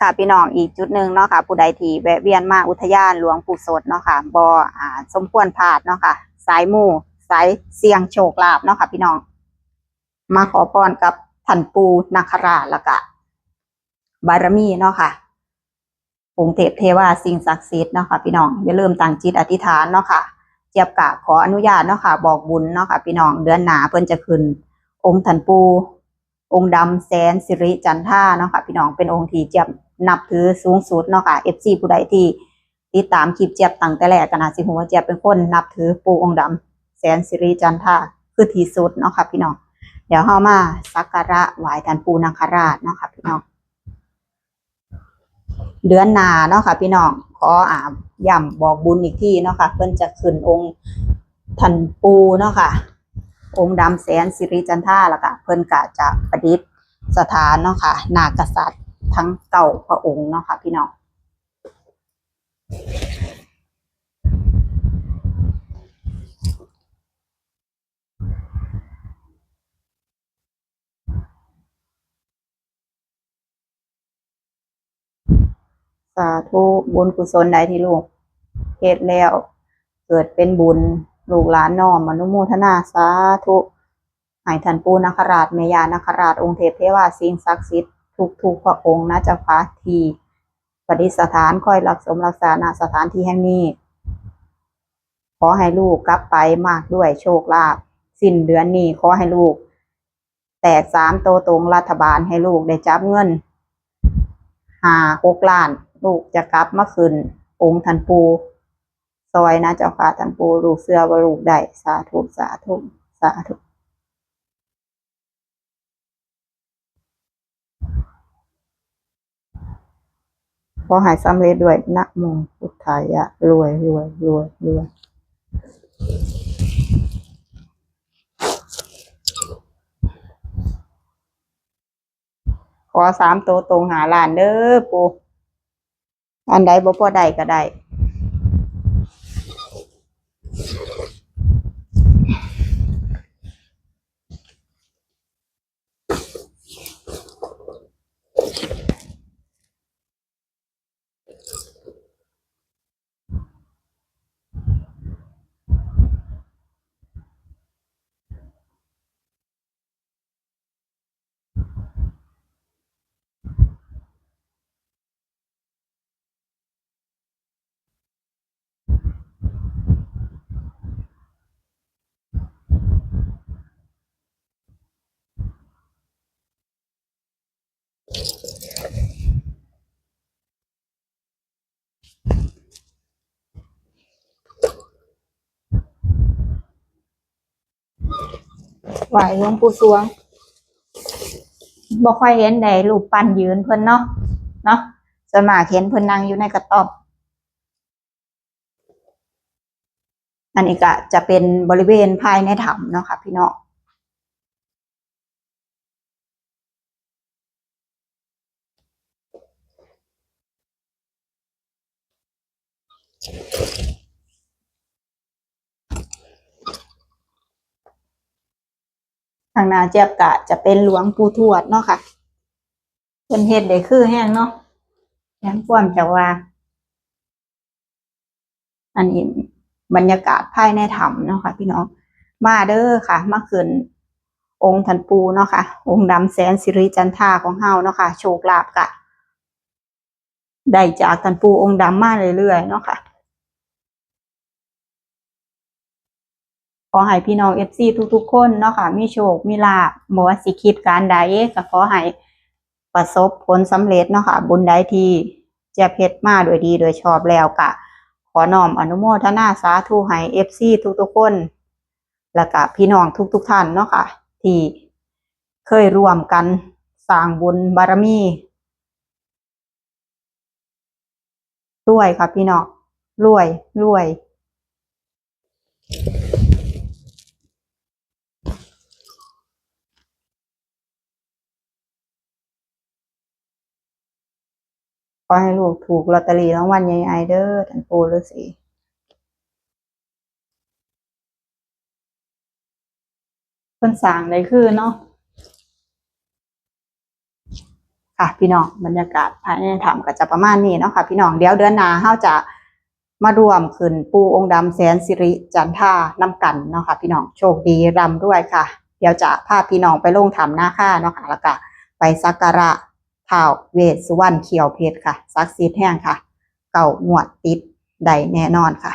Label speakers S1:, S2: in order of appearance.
S1: ค่ะพี่น้องอีกจุดหนึ่งเนาะค่ะผู้ใดที่แวะเวียนมาอุทยานหลวงปู่สดเนาะค่ะบออ่าสมควรพลาดเนาะค่ะสายมู่สายเสียงโชคลาภเนาะค่ะพี่น้อง มาขอพรกับท่านปูนาคราชแล้วก็บารมีเนาะค่ะองค์เทพเทวาสิ่งศักดิ์สิทธิ์เนาะค่ะพี่น้องอย่าลืมตั้งจิตอธิษฐานเนาะค่ะเจียบกะขออนุญาตเนาะค่ะบอกบุญเนาะค่ะพี่น้องเดือนหนาเพิ่นจะขึ้น องค์ท่านปูองค์ดำแสนสิริจันท่าเนาะค่ะพี่น้องเป็นองค์ที่เจียบ นับถือสูงสุดเนาะค่ะ FC ผู้ใดที่ติดตามคลิปเจียบตั้งแต่แรกก็น่าสิฮู้ว่าเจี๊ยบเป็นคนนับถือปู่องค์ดำแสนสิริจันท่าคือที่สุดเนาะค่ะพี่น้องเดี๋ยวเฮามาสักการะไหว้ท่านปูนาคราชเนาะค่ะพี่น้องเดือนหนาเนาะค่ะ พี่น้องขออ่าย้ำบอกบุญอีกที่เนาะค่ะ เพิ่นจะขึ้นองค์ท่านปูเนาะค่ะ องค์ดำแสนสิริจันท่าแล้วก็เพิ่นก็จะประดิษฐ์สถานเนาะค่ะนากษัตริย์ ทั้งเก่าพระองค์เนาะค่ะพี่น้องสาธุบุญกุศลใดที่ลูกเฮ็ดแล้ว เกิดเป็นบุญลูกหลานน้อมอนุโมทนาสาธุให้ท่านปูนาคราชเมยานาคราชองค์เทพเทวาสิงศักดิ์สิทธิ์ ทุกทุกพระองค์นะเจ้าค่ะที่ประดิษฐานคอยรักสมรักษาณสถานที่แห่งนี้ ขอให้ลูกกลับไปมากด้วยโชคลาภสิ้นเดือนนี้ขอให้ลูก แตกสามโตตรงรัฐบาลให้ลูกได้จับเงินหาหกล้าน ลูกจะกลับมาคืนองค์ทันปูซอยนะเจ้าค่ะทันปูลูกเสื้อว่าลูกได้สาธุสาธุสาธุ ขอให้สำเร็จด้วยนะโมพุทธายะ รวยรวยรวยรวยขอสามตัวตรงหาล้านเด้อปูอันใดบ่พอใดก็ได้ ไหวหลวงปู่สวงบ่ค่อยเห็นได้รูปปั้นยืนเพิ่นเนาะเนาะสวนมาเห็นเพิ่นนั่งอยู่ในกระต๊อบอันนี้ก็จะเป็นบริเวณภายในถ้ำเนาะค่ะพี่น้องางหนาเจ็บกะจะเป็นหลวงปู่ทวดเนาะค่ะเพิ่นเฮ็ดได้คือแห้งเนาะแห้งความจะว่า อันนี้บรรยากาศภายในถ้ำเนาะค่ะ พี่น้องมาเด้อค่ะมาขึ้นองค์ทันปูเนาะค่ะ องค์ดำแสนสิริจันทาของเฮาเนาะค่ะ โชคลาภกะได้จากทันปูองค์ดำมาเรื่อยๆเนาะค่ะ ข อให้พี่น้องเอฟซีทุกๆ คนเนาะค่ะมีโชคมีลาบ่ว่าสิคิดการใดก็ขอให้ประสบผลสำเร็จเนาะค่ะบุญใดที่เจะเพชรมาโดยดีโดยชอบแล้วกะ ขอน้อมอนุโมทนาสาธุให้เอฟซีทุกๆ คน แล้วก็พี่น้องทุกๆท่านเนาะค่ะที่เคยร่วมกันสร้างบุญบารมีรวยค่ะพี่น้องรวยรวย ขอให้ลูกถูกลอตเตอรี่รางวัลใหญ่ๆเด้อท่านปู่ฤาษีเพิ่นสร้างได้คือเนาะค่ะ พี่น้องบรรยากาศภายในถ้ำก็จะประมาณนี้เนาะค่ะ พี่น้องเดี๋ยวเดือนหน้าเฮาจะมารวมขึ้นปูองค์ดำแสนสิริจันทาน้ำกันเนาะค่ะ พี่น้องโชคดีรำด้วยค่ะ เดี๋ยวจะพาพี่น้องไปลงถ้ำหน้าค่าเนาะค่ะแล้วก็ไปสักการะ ท้าวเวสสุวรรณเขียวเพชรค่ะศักดิ์สิทธิ์แห้งค่ะ เก่าหงวดติดใดแน่นอนค่ะ